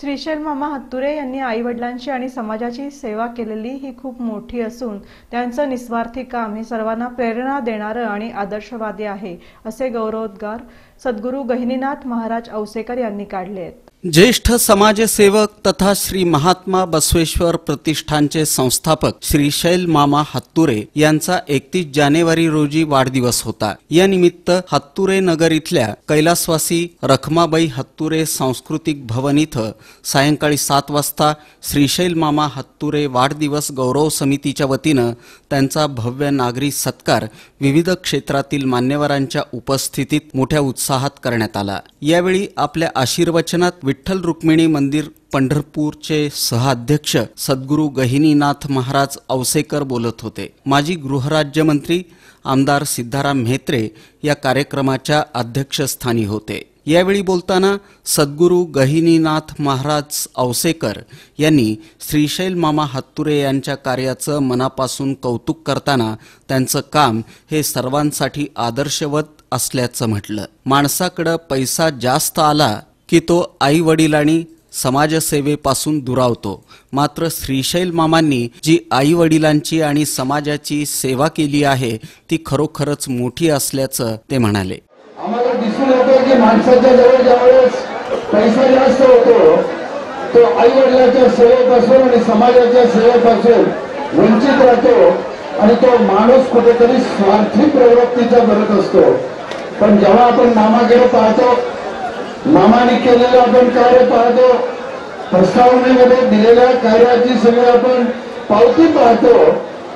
श्रीशैल मामा हत्तुरे यांनी आई वडिलांची आणि समाजाची सेवा केलेली ही खूप मोठी असून त्यांचं निस्वार्थी काम हे सर्वांना प्रेरणा देणारं आणि आदर्शवादी आहे असे गौरवोद्गार सद्गुरू गहिनीनाथ महाराज औसेकर यांनी काढले आहेत. ज्येष्ठ समाजसेवक तथा श्री महात्मा बसवेश्वर प्रतिष्ठानचे संस्थापक श्री शैल मामा हत्तुरे यांचा एकतीस जानेवारी रोजी वाढदिवस होता. या निमित्त हत्तुरे नगर इथल्या कैलासवासी रखमाबाई हत्तुरे सांस्कृतिक भवन इथं सायंकाळी सात वाजता श्रीशैल मामा हत्तुरे वाढदिवस गौरव समितीच्या वतीनं त्यांचा भव्य नागरी सत्कार विविध क्षेत्रातील मान्यवरांच्या उपस्थितीत मोठ्या उत्साहात करण्यात आला. यावेळी आपल्या आशीर्वचनात विठ्ठल रुक्मिणी मंदिर पंढरपूरचे सहअध्यक्ष सद्गुरू गहिनीनाथ महाराज औसेकर बोलत होते. माजी गृहराज्यमंत्री आमदार सिद्धाराम म्हेत्रे या कार्यक्रमाच्या अध्यक्षस्थानी होते. यावेळी बोलताना सद्गुरू गहिनीनाथ महाराज औसेकर यांनी श्रीशैल मामा हत्तुरे यांच्या कार्याचं मनापासून कौतुक करताना त्यांचं काम हे सर्वांसाठी आदर्शवत असल्याचं म्हटलं. माणसाकडं पैसा जास्त आला की तो आई वडील आणि समाजसेवेपासून दुरावतो. मात्र श्रीशैल मामांनी जी आई वडिलांची आणि समाजाची सेवा केली आहे ती खरोखरच मोठी असल्याचं ते म्हणाले. आम्हाला दिसून येतं की माणसाच्या जवळ ज्यावेळेस पैसा जास्त होतो तो आई वडिलांच्या सेवेपासून आणि समाजाच्या सेवेपासून वंचित राहतो आणि तो माणूस कुठेतरी स्वार्थी प्रवृत्तीचा बनत असतो. पण जेव्हा आपण मामाकडे पाहतो मामाने केलेलं आपण कार्य पाहतो. प्रस्तावनेमध्ये दिलेल्या कार्याची सगळी आपण पावती पाहतो.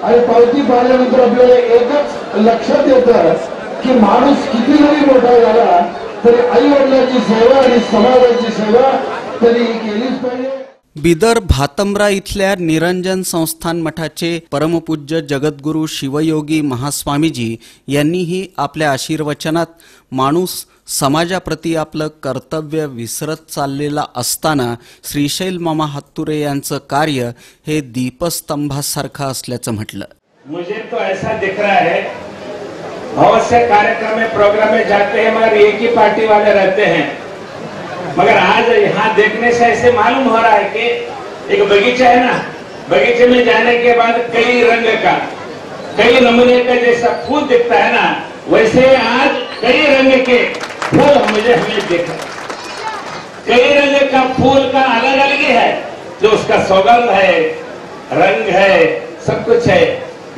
आणि पावती पाहिल्यानंतर आपल्याला एकच लक्षात येतं की माणूस किती जरी मोठा झाला तरी आई वडिलांची सेवा आणि समाजाची सेवा तरी ही केलीच पाहिजे. बिदर भातंब्रा इथल्या निरंजन संस्थान मठाचे परमपूज्य जगद्गुरू शिवयोगी महास्वामीजी यांनीही आपल्या आशीर्वचनात माणूस समाजाप्रती आपलं कर्तव्य विसरत चाललेला असताना श्रीशैल मामा हत्तुरे यांचं कार्य हे दीपस्तंभासारखं असल्याचं म्हटलं. मुझे तो ऐसा दिख रहा है बहुत से कार्यक्रम में प्रोग्राम में जाते हैं मगर एक ही पार्टी वाले रहते हैं। मगर आज यहाँ देखने से ऐसे मालूम हो रहा है कि एक बगीचा है ना, बगीचे में जाने के बाद कई रंग का, कई नमूने का जैसा फूल दिखता है ना, वैसे आज कई रंग के फूल मुझे हमें देखा। कई रंग का फूल का अलग अलग ही है, जो उसका सौगंध है, रंग है, सब कुछ है,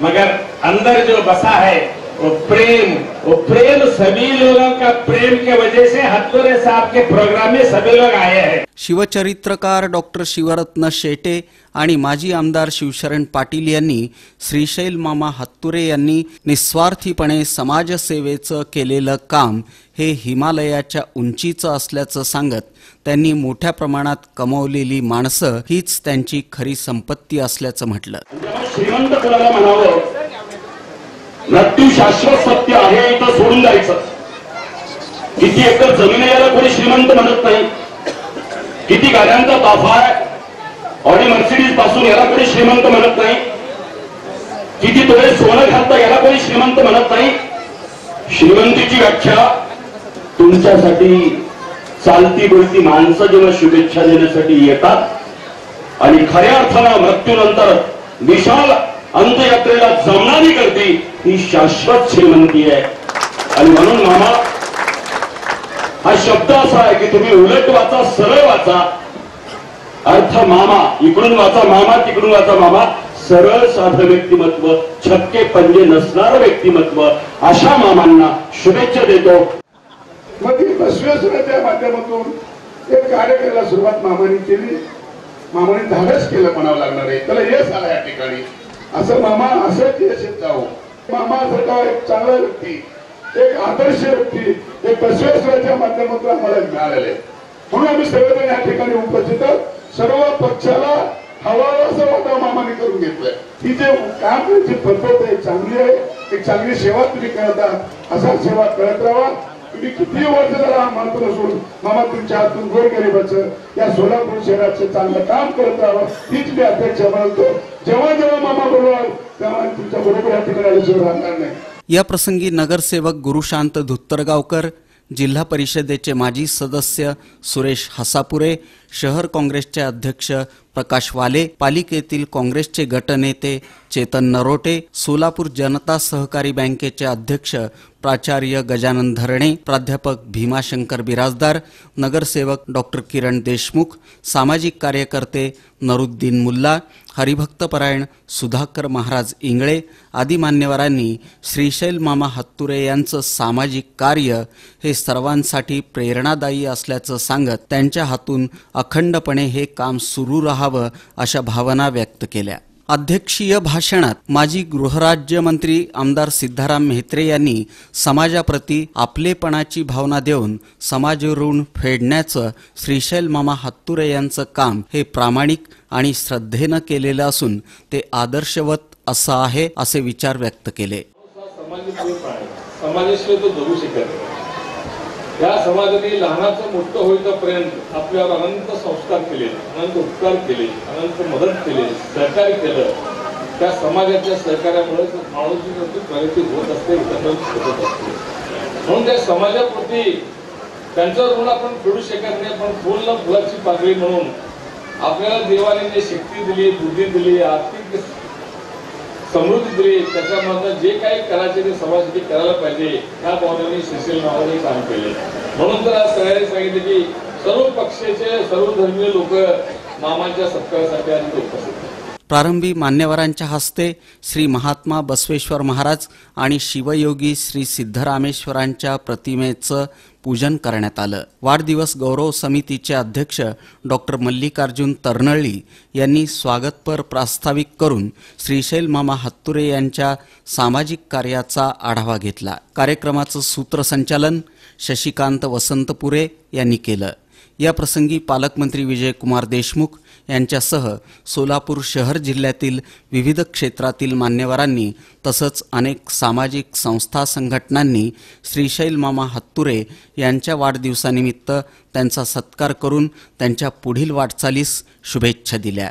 मगर अंदर जो बसा है वो प्रेम वो प्रेम सभी लोगों का प्रेम के वजह से हत्तुरे साहब के प्रोग्राम में सभी लोग आए हैं। शिवचरित्रकार डॉक्टर शिवरत्न शेटे आणि माजी आमदार शिवशरण पाटील यांनी श्रीशैल मामा हत्तुरे यांनी निस्वार्थीपणे समाजसेवेचं केलेलं काम हे हिमालयाच्या उंचीचं असल्याचं सांगत त्यांनी मोठ्या प्रमाणात कमवलेली माणसं हीच त्यांची खरी संपत्ती असल्याचं म्हटलं. श्रीमंत म्हणावं? मृत्यू शाश्वत सत्य आहे इथं सोडून जायचं किती एकर जमीन याला कोणी श्रीमंत म्हणत नाही. किती गाड्यांचा ताफा आहे. ऑडी मर्सिडीजपासून याला कोणी श्रीमंत म्हणत नाही. किती तोळे सोनं घालतं याला कोणी श्रीमंत म्हणत नाही. श्रीमंतीची व्याख्या तुमच्यासाठी चालती बोलती माणसं जेव्हा शुभेच्छा देण्यासाठी येतात आणि खऱ्या अर्थानं मृत्यूनंतर विशाल अंत जमणारी गर्दी ही शाश्वत श्रीमंती आहे. आणि म्हणून मामा हा शब्द असा आहे की तुम्ही उलट वाचा सरळ वाचा. अर्थ मामा इकडून वाचा मामा तिकडून वाचा मामा. सरळ साधं व्यक्तिमत्व छक्के पंजे नसणारं व्यक्तिमत्व. अशा मामांना शुभेच्छा देतो. मग ती बसवेश्वराच्या माध्यमातून एक कार्य करायला सुरुवात मामाने केली. मामाने धाडस केलं म्हणावं लागणार आहे. त्याला यश आला या ठिकाणी. असं मामा असंच यश येत मामा सारखा एक चांगला व्यक्ती. एक आदर्श व्यक्ती. एक बसवेश्वराच्या माध्यमातून आम्हाला मिळालेले म्हणून आम्ही सगळेजण या ठिकाणी उपस्थित सर्व पक्षाला हवा असं वाटा मामाने करून घेतलंय. ही जे काम करायची पद्धत आहे चांगली आहे. एक चांगली सेवा तुम्ही करत आहात. असा सेवा करत राहा. तुम्ही किती वर्ष झाला मात्र सोडून मामा तुमच्या हातून गोर गरिबाचं या सोलापूर शहराचं चांगलं काम करत राहावं हीच मी अपेक्षा मानतो. जेव्हा जेव्हा मामा बोलवाल तेव्हा तुमच्या बरोबर या ठिकाणी आल्याशिवाय राहणार नाही. या प्रसंगी नगरसेवक गुरुशांत धुत्तरगावकर जिल्हा परिषदेचे माजी सदस्य सुरेश हसापुरे शहर काँग्रेसचे अध्यक्ष प्रकाश वाले पालिकेतील काँग्रेसचे गटनेते चेतन नरोटे सोलापूर जनता सहकारी बँकेचे अध्यक्ष प्राचार्य गजानन धरणे प्राध्यापक भीमाशंकर बिराजदार नगरसेवक डॉक्टर किरण देशमुख सामाजिक कार्यकर्ते नरुद्दीन मुल्ला हरिभक्तपरायण सुधाकर महाराज इंगळे आदी मान्यवरांनी श्रीशैल मामा हत्तुरे यांचं सामाजिक कार्य हे सर्वांसाठी प्रेरणादायी असल्याचं सांगत त्यांच्या हातून अखंडपणे हे काम सुरू राहावं अशा भावना व्यक्त केल्या. अध्यक्षीय भाषणात माजी गृहराज्यमंत्री आमदार सिद्धाराम म्हेत्रे यांनी समाजाप्रती आपलेपणाची भावना देऊन समाज ऋण फेडण्याचं श्रीशैल मामा हत्तुरे यांचं काम हे प्रामाणिक आणि श्रद्धेनं केलेलं असून ते आदर्शवत असं आहे असे विचार व्यक्त केले. समाजाशिवाय तो जगू शकत या समाजाने लहानाचं मोठं होईपर्यंत आपल्यावर अनंत संस्कार केले अनंत उपकार केले अनंत मदत केले सहकार्य केलं. त्या समाजाच्या सहकार्यामुळे माणूस प्रगती होत असते होत असते. म्हणून त्या समाजाप्रती त्यांचं ऋण आपण फेडू शकत नाही पण फुल न फुलाची पाकळी म्हणून आपल्याला देवाने जे शक्ती दिली बुद्धी दिली आर्थिक समृद्धी दिली त्याच्यामधनं जे काही करायचे ते समाजासाठी करायला पाहिजे ह्या भावनेने सुशील नावाने काम केले. म्हणून तर आज सगळ्यांनी सांगितले की सर्व पक्षाचे सर्व धर्मीय लोक मामाच्या सत्कारासाठी आज उपस्थित प्रारंभी मान्यवरांच्या हस्ते श्री महात्मा बसवेश्वर महाराज आणि शिवयोगी श्री सिद्धरामेश्वरांच्या प्रतिमेचं पूजन करण्यात आलं. वाढदिवस गौरव समितीचे अध्यक्ष डॉक्टर मल्लिकार्जुन तरनळी यांनी स्वागतपर प्रास्ताविक करून श्रीशैल मामा हत्तुरे यांच्या सामाजिक कार्याचा आढावा घेतला. कार्यक्रमाचं सूत्रसंचालन शशिकांत वसंतपुरे यांनी केलं. या प्रसंगी पालकमंत्री विजयकुमार देशमुख यांच्यासह सोलापूर शहर जिल्ह्यातील विविध क्षेत्रातील मान्यवरांनी तसंच अनेक सामाजिक संस्था संघटनांनी श्रीशैल मामा हत्तुरे यांच्या वाढदिवसानिमित्त त्यांचा सत्कार करून त्यांच्या पुढील वाटचालीस शुभेच्छा दिल्या.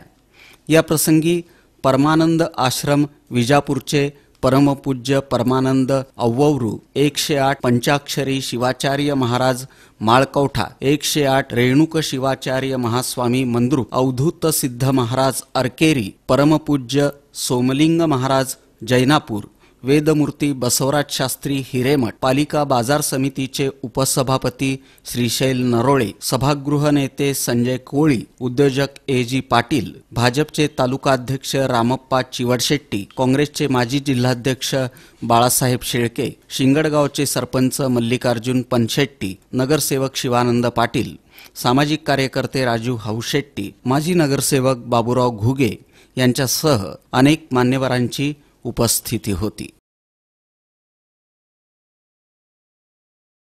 या प्रसंगी परमानंद आश्रम विजापूरचे परमपूज्य परमानंद अव्ववरू एकशे आठ पंचाक्षरी शिवाचार्य महाराज माळकवठा एकशे आठ रेणुक शिवाचार्य महास्वामी मंद्रू अवधूत सिद्ध महाराज अर्केरी परमपूज्य सोमलिंग महाराज जैनापूर. वेदमूर्ती बसवराज शास्त्री हिरेमठ पालिका बाजार समितीचे उपसभापती श्रीशैल नरोळे सभागृह नेते संजय कोळी उद्योजक ए जी पाटील भाजपचे तालुकाध्यक्ष रामप्पा चिवडशेट्टी काँग्रेसचे माजी जिल्हाध्यक्ष बाळासाहेब शेळके शिंगडगावचे सरपंच मल्लिकार्जुन पनशेट्टी नगरसेवक शिवानंद पाटील सामाजिक कार्यकर्ते राजू हाऊशेट्टी माजी नगरसेवक बाबूराव घुगे यांच्यासह अनेक मान्यवरांची उपस्थिती होती.